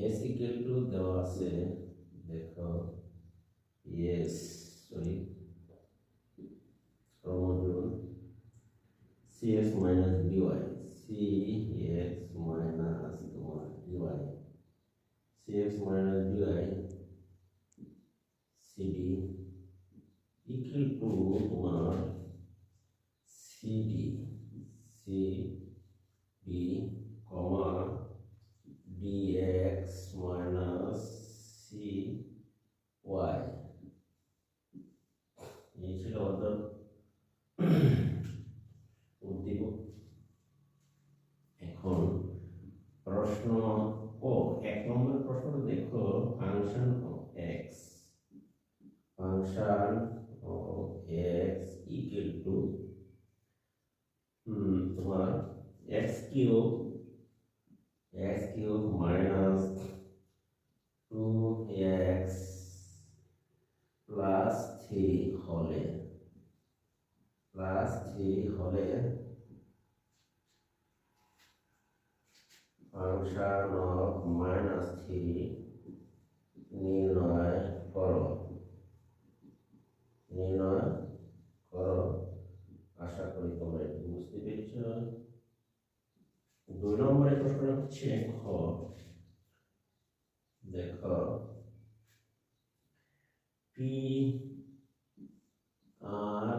S equal to দেওয়া আছে দেখো S sorry ক্রমজোড় C X minus D Y C X minus তোমার D Y C X minus D Y C D equal to তোমার C D C D comma dx minus c y এই ছিল আমাদের উদ্দীপক এখন প্রশ্ন ও এক নম্বর প্রশ্ন দেখো function of X function of X equal to তোমার X cube x cube minus 2x plus 3 হলে plus 3 হলে ফাংশন অফ মাইনাস থ্রি নির্ণয় করো। নির্ণয় করো। আশা করি তোমরা বুঝতে পেরেছ। দুই নম্বরের প্রশ্ন হচ্ছে, খ দেখো পি আর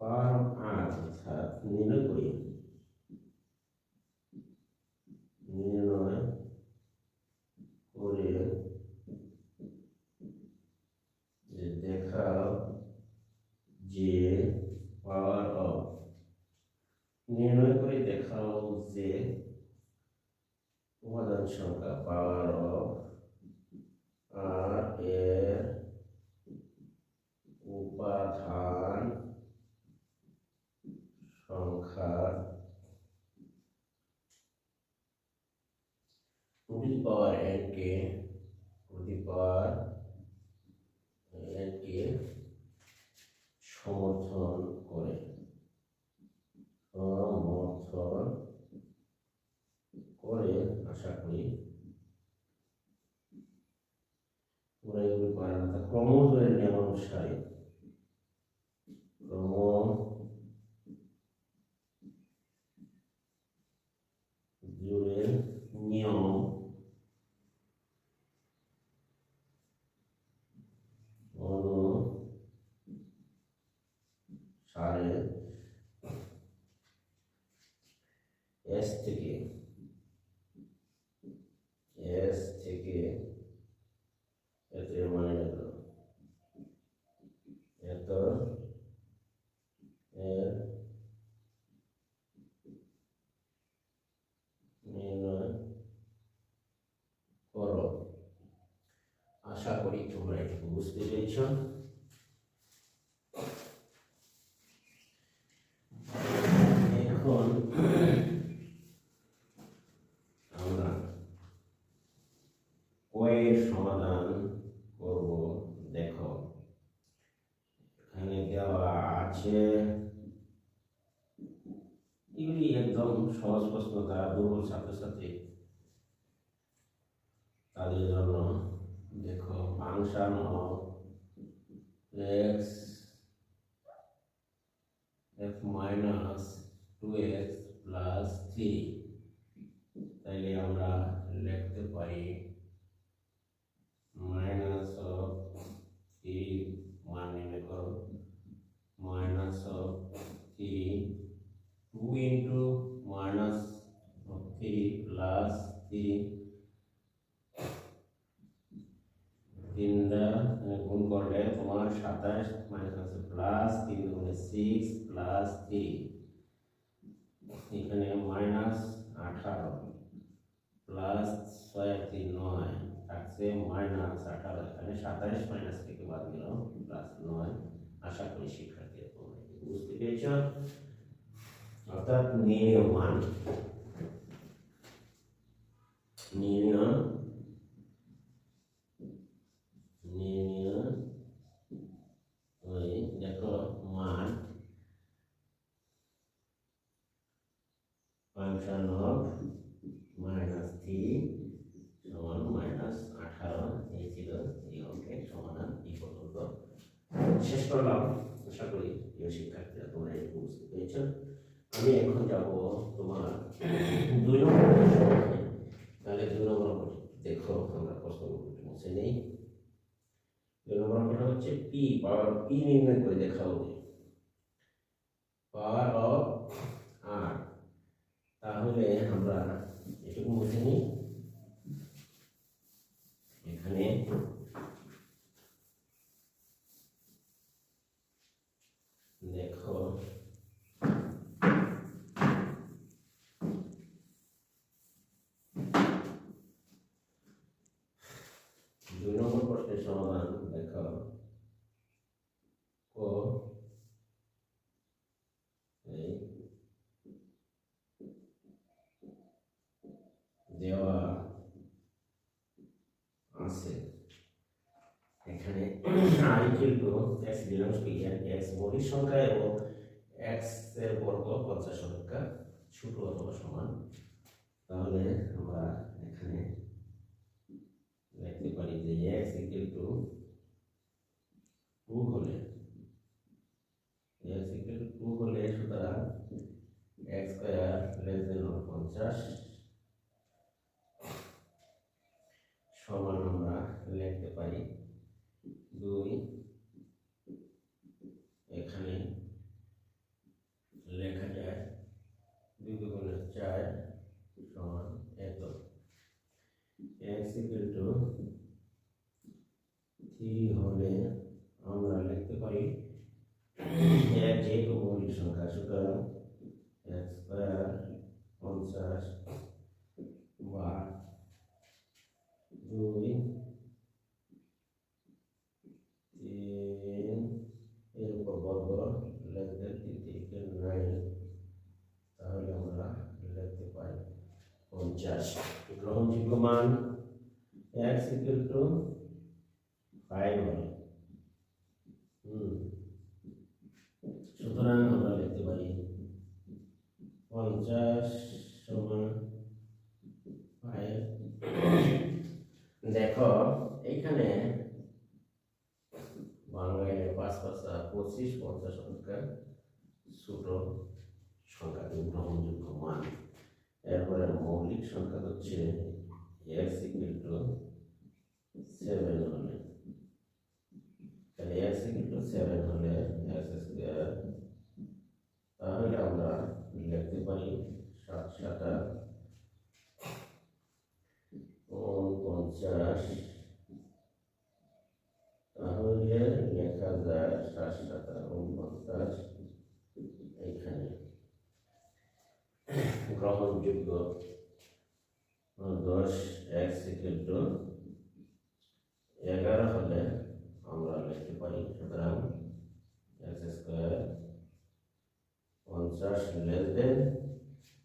পার আর অর্থাৎ নির্ণয় করি নির্ণয় করে যে দেখাও যে পাওয়ার অফ নির্ণয় করে দেখাও যে উপাদান সংখ্যা পাওয়ার অফ আর এর উপাদান সংখ্যা টু দি পাওয়ার এন কে টু দি পাওয়ার এন কে সমর্থন করে সমর্থন করে আশা করি তোমরা এগুলি পারে না ক্রমজোরের নিয়ম অনুসারে ক্রম জোরের নিয়ম অনুসারে এস থেকে এস থেকে এত মানে এত এত এর নির্ণয় করো আশা করি তোমরা এটুকু বুঝতে পেরেছ এখন আমরা কয়ের সমাধান করব, দেখো। এখানে দেওয়া আছে, এগুলি একদম সহজ প্রশ্ন, তারা দুর্বল ছাত্রছাত্রী। তাদের জন্য, দেখো function of X F minus two X plus three তাইলে আমরা লিখতে পারি মাইনাস অফ থ্রি মান নির্ণয় করো। Minus of three two into minus of three plus three তিনটা গুণ করলে তোমার সাতাশ মাইনাস আছে প্লাস তিন দুগুণে সিক্স প্লাস থ্রি এখানে মাইনাস আঠারো প্লাস ছয় তিন নয় থাকছে মাইনাস আঠারো। এখানে সাতাশ মাইনাস থেকে বাদ দিল প্লাস নয়। আশা করি শিক্ষার্থীরা তোমরা বুঝতে পেরেছ। অর্থাৎ নির্ণয় মান। নির্ণয় নির্ণয় ওই দেখো মান ফাংশন অফ মাইনাস থ্রি সমান মাইনাস আঠারো এই ছিল এই অঙ্কের সমাধান এই পর্যন্ত শেষ করলাম আশা করি প্রিয় শিক্ষার্থীরা তোমরা এটি বুঝতে পেরেছ আমি এখন যাব তোমার দুই নম্বর তাহলে দুই নম্বর দেখো আমরা প্রশ্নগুলো মুছে নেই দুই নম্বর অঙ্কটা হচ্ছে পি পাওয়ার পি নির্ণয় করে দেখাও পাওয়ার অফ আর তাহলে আমরা এটুকু বুঝে নিই। এখানে দেখো দুই নম্বর প্রশ্নের সমাধান দেখো ও এই দেওয়া আছে এখানে two X belongs to N X মৌলিক সংখ্যা এবং এক্সের বর্গ পঞ্চাশ সংখ্যা ছোট অথবা সমান। তাহলে আমরা এখানে লিখতে পারি যে এক্স ইকুয়াল টু টু হলে এক্স ইকুয়াল টু টু হলে সুতরাং এক্স স্কোয়ার লেস দেন পঞ্চাশ সমান আমরা লিখতে পারি দুই এখানে লেখা যায় দুই দুগুণে চার সমান এত এক্স ইকুয়াল টু থ্রি হলে আমরা লিখতে পারি এক যেহেতু মৌলিক সংখ্যা, সুতরাং এক্স স্কোয়ার পঞ্চাশ বা দুই তিন এর উপর বর্গ লেস দেন তিন তিরিকে নাইন তাহলে আমরা লিখতে পারি পঞ্চাশ গ্রহণযোগ্য মান এক্স ইকুয়াল টু ফাইভ হবে হুম সুতরাং আমরা লিখতে পারি পঞ্চাশ সমান ফাইভ দেখো, এইখানে বাংলায় পাঁচ পাঁচা পঁচিশ পঞ্চাশ সংখ্যা ছোট সংখ্যা কিন্তু গ্রহণযোগ্য মান। এরপরে মৌলিক সংখ্যা হচ্ছে এক্স ইকুয়াল টু সেভেন হলে। তাহলে এক্স ইকুয়াল টু সেভেন হলে এক্স স্কোয়ার তাহলে আমরা লিখতে পারি সাত সাতা পঞ্চাশ। তাহলে লেখা যায় সাত সাতা উনপঞ্চাশ এইখানে গ্রহণযোগ্য দশ এক সেকেন্ড এগারো হলে আমরা লিখতে পারি, সুতরাং এক্স স্কোয়ার পঞ্চাশ লেস দেন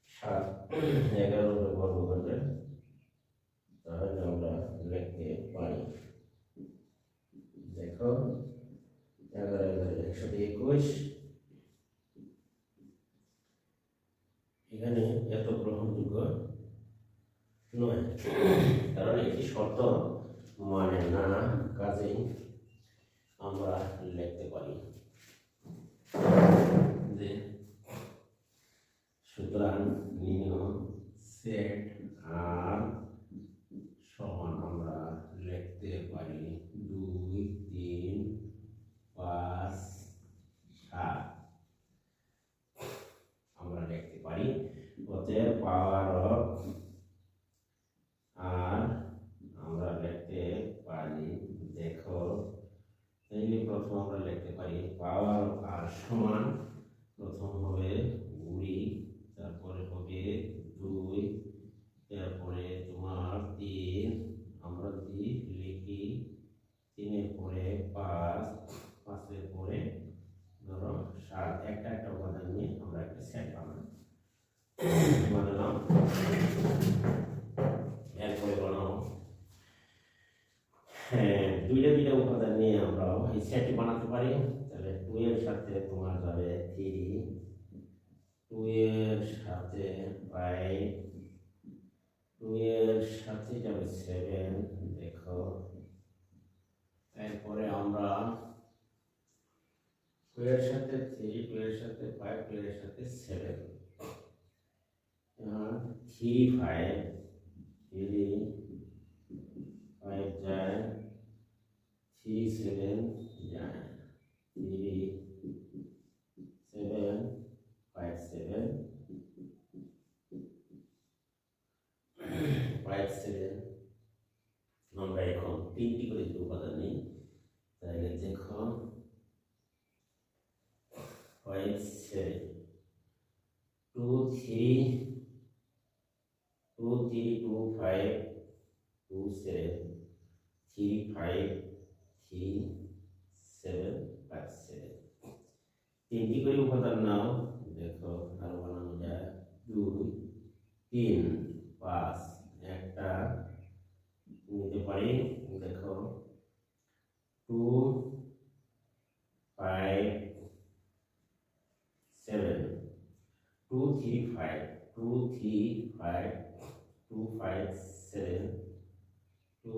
সাত। এগারো বর্গ করলে তাহলে আমরা লিখতে পারি। দেখো, এগারো এগারো, একশো একুশ এখানে এত গ্রহণযোগ্য নয়। কারণ এটি শর্ত মানে না কাজেই আমরা লিখতে পারি। যে সুতরাং নিয়ম সেট আর সমান আমরা লিখতে পারি দুই তিন পাঁচ সাত আমরা লিখতে পারি অতএব পাওয়ার অফ আর আমরা লিখতে পারি। দেখো তাইলে প্রথম আমরা লিখতে পারি, পাওয়ার অফ সমান প্রথম হবে কুড়ি তারপরে হবে দুই তারপরে তোমার তিন আমরা যদি লিখি তিনের পরে পাঁচ পাঁচের পরে ধরো সাত একটা একটা উপাদান নিয়ে আমরা একটা সেট বানাই বানালাম এরপরে বানাও হ্যাঁ দুইটা দুইটা উপাদান নিয়ে আমরা বানাতে পারি। তাহলে টু এর সাথে তোমার যাবে থ্রি টু এর সাথে ফাইভ টু এর সাথে যাবে সেভেন দেখো। এরপরে আমরা টু এর সাথে থ্রি টু এর সাথে ফাইভ টু এর সাথে seven three five three five যায়। থ্রি সেভেন যায় three seven five seven five seven আমরা এখন তিনটি করে যদি উপাদান নিই। তাহলে দেখো। Five seven two three two three two five two seven three five three seven five seven তিনটি করে উপাদান নাও দেখো, আরও বানানো যায়। দুই, তিন, পাঁচ একটা নিতে পারি দেখো two five seven two three five two three five two five seven two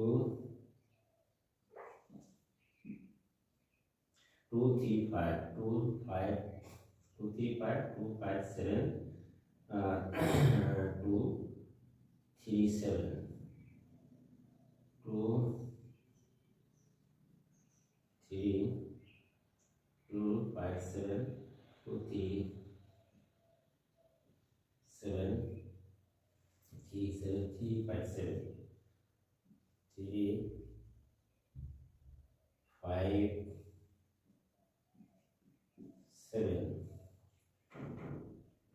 2, 3, 5, 2-5-2-5-2-5-7 uh, 2, 3, 7, 2-5-7 7, 7, 5, 7, 5,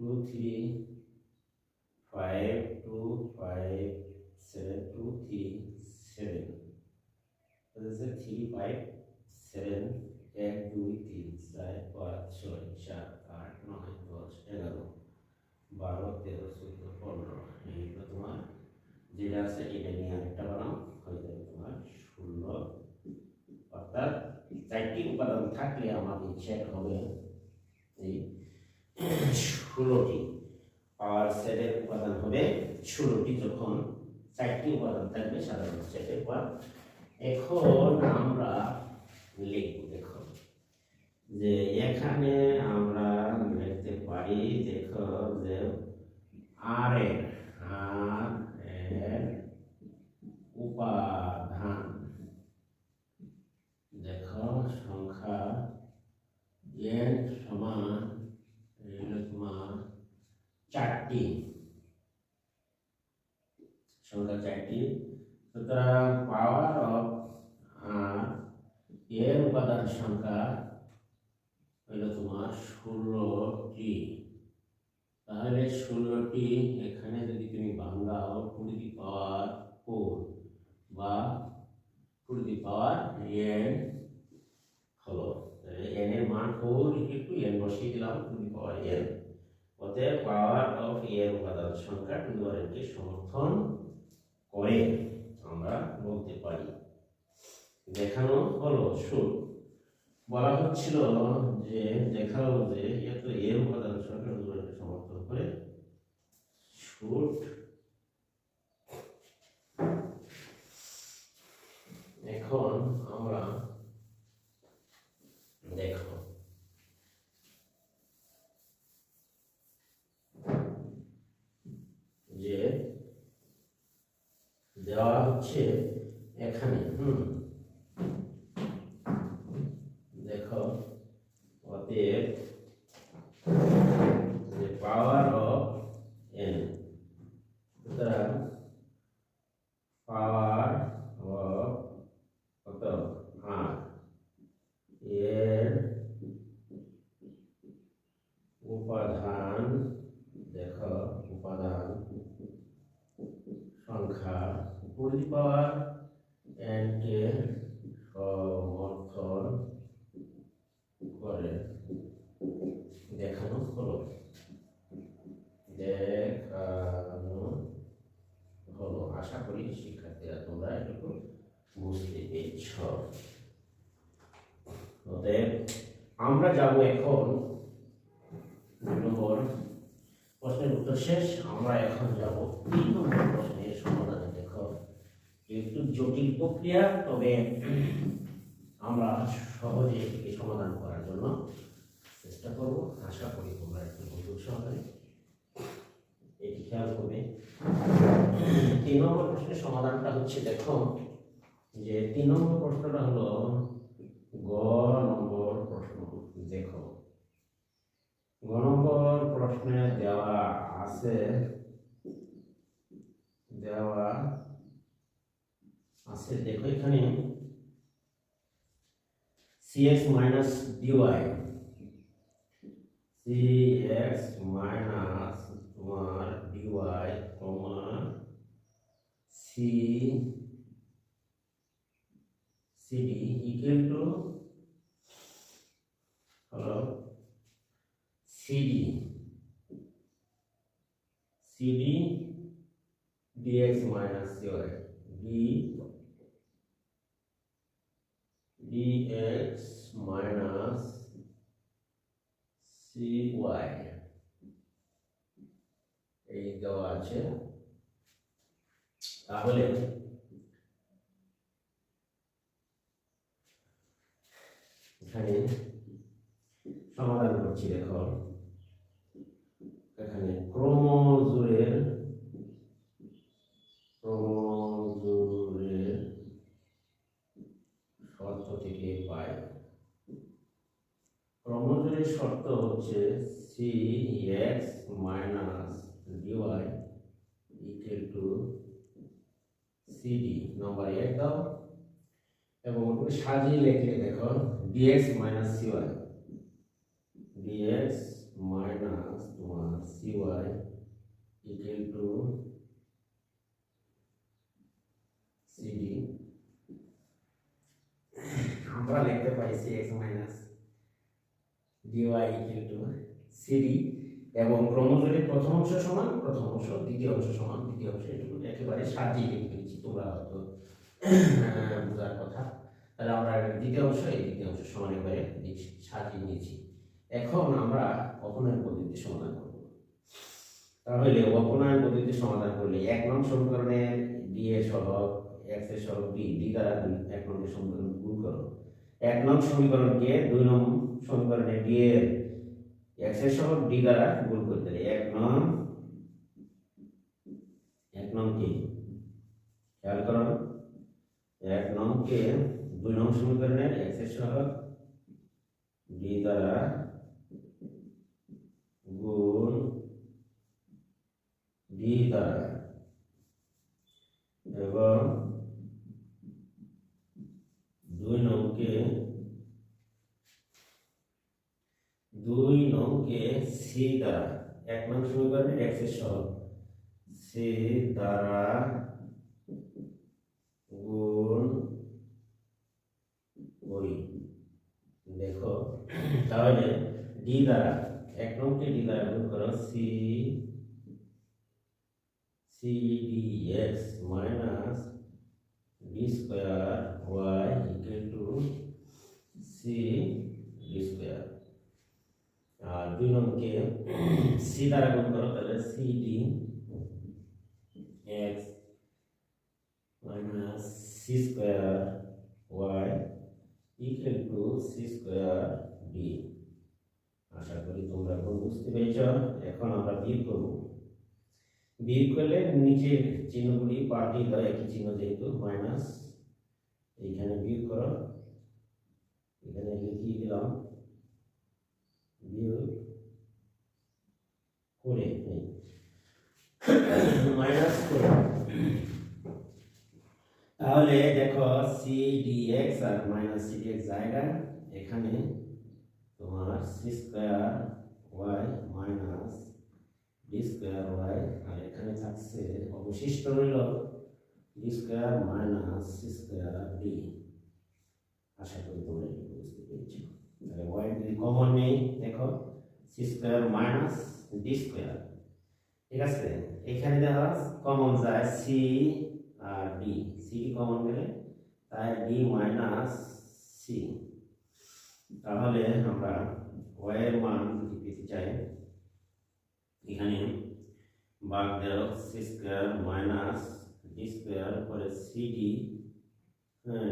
two, three, five, two, five, seven, two, three, seven. তাহলে থ্রি ফাইভ সেভেন এক দুই তিন চার, পাঁচ, ছয়, সাত, আট, নয়, দশ, এগারো, বারো, তেরো, চোদ্দ, পনেরো। এইগুলো তোমার যেটা আছে, এটা নিয়ে আরেকটা বানাও। হয়ে যাবে তোমার ষোলো। অর্থাৎ চারটি উপাদান থাকলে আমাদের সেট হবে। এই ষোলোটি পাওয়ার সেটের উপাদান হবে ষোলোটি যখন চারটি উপাদান থাকবে, সাধারণ সেটের পর এখন আমরা লিখব, দেখো, যে এখানে আমরা লিখতে পারি, দেখো, যে আর এর আর এর উপাদান, দেখো, সংখ্যা এর সমান তোমার চারটি সংখ্যা চারটি সুতরাং পাওয়ার অফ আর এর উপাদান সংখ্যা হইল তোমার ষোলোটি। তাহলে ষোলোটি এখানে যদি তুমি বাংলাও টু দি পাওয়ার ফোর বা টু দি পাওয়ার এন হলো এন এর মান ফোর একটু এন বসিয়ে দিলাম টু পাওয়ার এন। অতএব পাওয়ার অফ এর উপাদান সংখ্যা টু সমর্থন করে, আমরা বলতে পারি। দেখানো হলো শুট বলা হচ্ছিল যে দেখাও যে এত এর উপাদান সংখ্যা টু সমর্থন করে, শুট, এখন আমরা দেখো দেওয়া হচ্ছে এখানে হুম দেখো অতএব যে পাওয়ার অফ এন সুতরাং পাওয়ার অফ কত আর এর উপাদান দেখো উপাদান সংখ্যা কুড়ি পাওয়ার এনকে সমর্থন করে দেখানো হলো দেখানো হলো আশা করি শিক্ষার্থীরা তোমরা এটুকু বুঝতে পেরেছ অতএব আমরা যাব এখন। নম্বর প্রশ্নের উত্তর শেষ, আমরা এখন যাব তিন নম্বর প্রশ্নের সমাধানে দেখো একটু জটিল প্রক্রিয়া, তবে আমরা সহজে এটিকে সমাধান করার জন্য চেষ্টা করব। আশা করি তোমরা একটু মনোযোগ সহকারে এটি খেয়াল করবে। তিন নম্বর প্রশ্নের সমাধানটা হচ্ছে, দেখো, যে তিন নম্বর প্রশ্নটা হলো গ নম্বর প্রশ্ন। দেখো। গ নম্বর প্রশ্নে দেওয়া আছে দেওয়া আছে, দেখো এখানে। C X minus D Y C X minus তোমার D Y comma C C D equal to হলো C D C D D X minus C Y D dx minus cy এই দেওয়া আছে তাহলে এখানে সমাধান করছি দেখো এখানে ক্রমজোরের ক্রমজোরের শর্ত থেকে পাই ক্রমজোরের শর্ত হচ্ছে C X minus D Y equal to C D number এক দাও। এবং সাজিয়ে লিখলে দেখো D X minus C Y D X minus তোমার C Y equal to C D আমরা লিখতে পারি C X minus D Y equal to C D এবং ক্রমজোরের প্রথম অংশ সমান, প্রথম অংশ, দ্বিতীয় অংশ সমান, দ্বিতীয় অংশ এটুকু একেবারে সাজিয়ে লিখে নিয়েছি তোমরা হয়তো বোঝার কথা। তাহলে আমরা দ্বিতীয় অংশ, এই দ্বিতীয় অংশ সমান এবারে সাজিয়ে নিয়েছি। এখন আমরা অপনয়ন পদ্ধতিতে সমাধান করব। তাহলে অপনয়ন পদ্ধতিতে সমাধান করলে এক নং সমীকরণের ডি এর সহগ এক্সের সহগ ডি ডি দ্বারা এক নম্বর সমীকরণ গুণ করো। এক নং সমীকরণকে দুই নং সমীকরণে ডি এর এক্সের সহগ ডি দ্বারা গুণ করতে হবে এক নং এক নং কি? খেয়াল করো। এক নং কে দুই নং সমীকরণের এক্সের সহগ ডি দ্বারা গুণ ডি দ্বারা এবং দুই নংকে দুই নংকে সি দ্বারা, এক নং সমীকরণে এক্সের সহগ সি দ্বারা গুণ করি। দেখো, তাহলে ডি দ্বারা, এক নংকে ডি দ্বারা গুণ করো C C D X minus D square Y equal to C D square আর দুই নম্বরকে সি দ্বারা গুণ করো, তাহলে C D X minus C square Y equal to C square D. আশা করি তোমরা এখন বুঝতে পেরেছ। এখন আমরা বিয়োগ করব। বিয়োগ করলে নিচের চিহ্নগুলি পাল্টি হয় একই চিহ্ন যেহেতু মাইনাস এইখানে বিয়োগ করো। এখানে লিখিয়ে দিলাম। করে মাইনাস করে তাহলে দেখো সি ডি এক্স আর মাইনাস সি ডি এক্স জায়গা, এখানে তোমার C square Y minus D square Y আর এখানে থাকছে অবশিষ্ট রইল D square minus C square D আশা করি তোমরা বুঝতে পেরেছ। তাহলে ওয়াই যদি কমন নেই, দেখো C square minus D square ঠিক আছে? এখানে দেখা কমন যায় সি আর ডি সি কমন গেলে? তাই ডি মাইনাস সি তাহলে আমরা ওয়াই এর মান যদি পেতে চাই, এখানে বাগ দেও C square minus D square পরে C D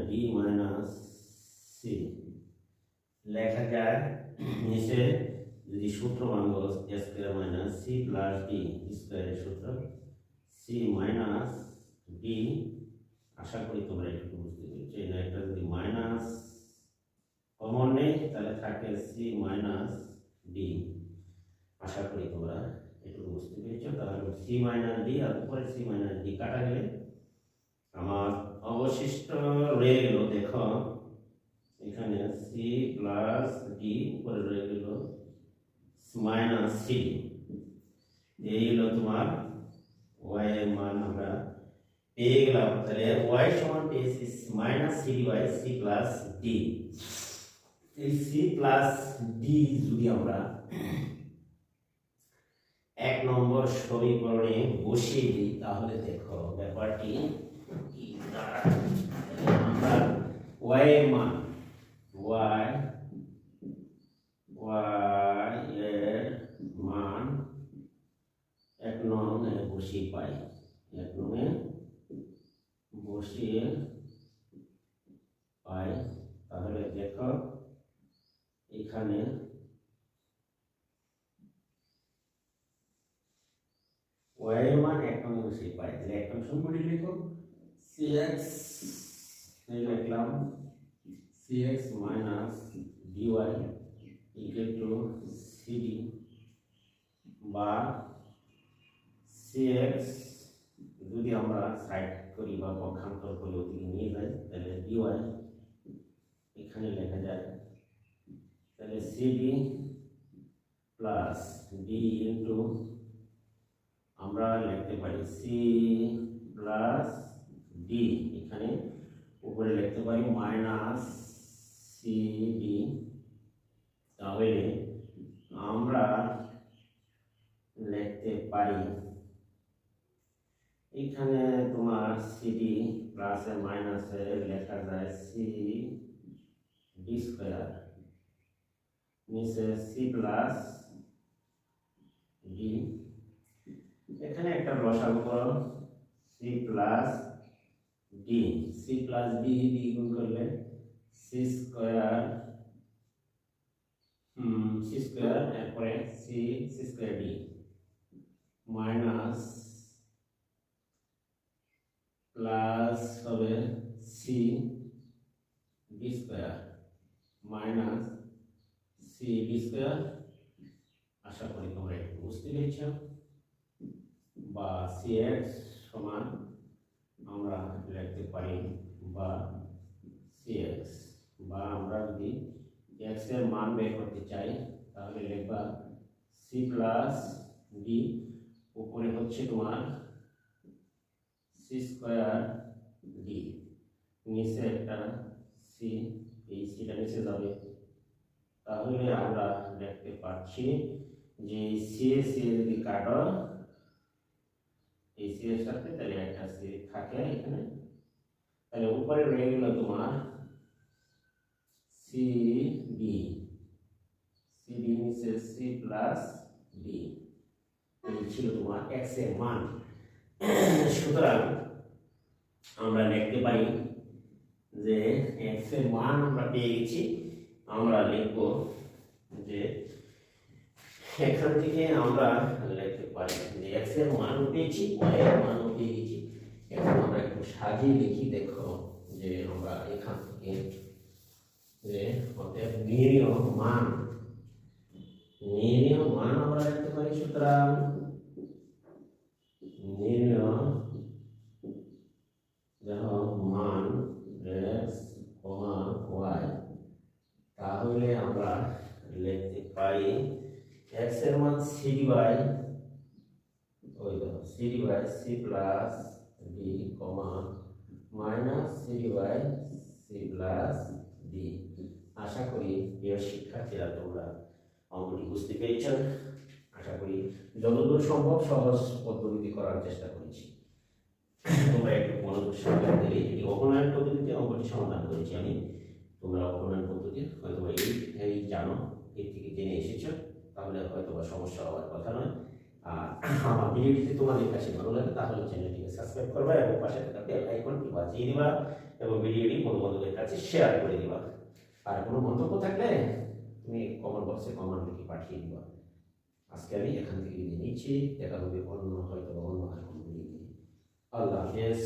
D minus C লেখা যায় নিচে যদি সূত্র A square minus C plus D স্কোয়ারের সূত্র, সি মাইনাস ডি আশা করি তোমরা একটু বুঝতে পেরেছ। এই একটা যদি মাইনাস কমন নেই, তাহলে থাকে সি মাইনাস ডি আশা করি তোমরা একটু বুঝতে পেরেছ। তাহলে সি মাইনাস ডি আর উপরে সি মাইনাস ডি কাটা গেলে আমার অবশিষ্ট রয়ে গেল। দেখো এখানে সি প্লাস ডি উপরে রয়ে গেল মাইনাস সি এই হলো তোমার ওয়াই এর মান আমরা পেয়ে গেলাম। তাহলে ওয়াই সমান পেয়েছি minus C Y C plus D এই সি প্লাস ডি যদি আমরা এক নম্বর সমীকরণে বসিয়ে দিই, তাহলে দেখো ব্যাপারটি কি? আমরা ওয়াই এর মান ওয়াই ওয়াই এর মান এক নমে বসিয়ে পাই এক নমে বসিয়ে পাই তাহলে দেখো এখানে ওয়াই এর মান এক নমে বসিয়ে পাই তাহলে এক নম সম্পর্কে লিখো সি এক্স লিখলাম X minus D Y equal to C D বা সিএক্স যদি আমরা সাইড করি বা পক্ষান্তর করি, ওদিকে নিয়ে যাই, তাহলে ডিওয়াই এখানে লেখা যায়। তাহলে সিডি প্লাস ডি ইন্টু আমরা লিখতে পারি সি প্লাস ডি এখানে উপরে লিখতে পারি মাইনাস সি ডি তাহলে আমরা লিখতে পারি এখানে তোমার সিডি প্লাসে মাইনাসে লেখা যায় সি ডি স্কোয়ার নিচে সি প্লাস ডি এখানে একটা করো C plus D C plus D D গুণ করলে সি স্কোয়ার সি স্কোয়ার এরপরে C C square D minus plus হবে C D square minus C D square আশা করি তোমরা একটু বুঝতে পেরেছ। বা সি এক্স সমান আমরা লিখতে পারি বা সি এক্স বা আমরা যদি এক্সের মান বের করতে চাই তাহলে লিখবা সি প্লাস ডি উপরে হচ্ছে তোমার সি স্কোয়ার ডি নিচে একটা সি এই সিটা নিচে যাবে তাহলে আমরা দেখতে পাচ্ছি যে সি সি যদি কাটো এই সি এর সাথে তাহলে একটা সি থাকে এখানে তাহলে উপরে রয়ে গেল তোমার সি ডি সি ডি নিচে সি প্লাস ডি এই ছিল তোমার এক্সের মান। সুতরাং আমরা লিখতে পারি যে এক্সের মান আমরা পেয়ে গেছি। আমরা লিখব যে এখান থেকে আমরা লিখতে পারি যে এক্সের মান পেয়েছি ওয়াই এর মানও পেয়ে গেছি। এখন আমরা একটু সাজিয়ে লিখি দেখো যে আমরা এখান থেকে যে অতএব নির্ণয় মান নির্ণয় মান আমরা লিখতে পারি সুতরাং নির্ণয় দেখো মান এক্স কমা ওয়াই তাহলে আমরা লিখতে পারি এক্সের মান সি বাই ওই দেখো C by C plus D comma minus C by C plus D আশা করি প্রিয় শিক্ষার্থীরা, তোমরা অঙ্কটি বুঝতে পেরেছ। আশা করি যতদূর সম্ভব সহজ পদ্ধতি করার চেষ্টা করেছি। তোমরা একটু মনোযোগ সহকারে দিলে এটি অপনয়ন পদ্ধতিতে অঙ্কটি সমাধান করেছি আমি। তোমরা অপনয়ন পদ্ধতি হয়তো এই জানো, এর থেকে জেনে এসেছ। তাহলে হয়তো সমস্যা হওয়ার কথা নয়। আর আমার ভিডিওটি তোমাদের কাছে ভালো লাগে, তাহলে চ্যানেলটিকে সাবস্ক্রাইব করবা এবং পাশে থাকা বেল আইকনটি বাজিয়ে দিবা এবং ভিডিওটি বন্ধু বান্ধবের কাছে শেয়ার করে দিবা। আর কোনো মন্তব্য থাকলে তুমি কমেন্ট বক্সে কমেন্ট লিখে পাঠিয়ে দিবা। আজকে আমি এখান থেকে বিদায় নিচ্ছি। দেখা হবে অন্য হয়তো অন্য কোনো আল্লাহ হাফেজ।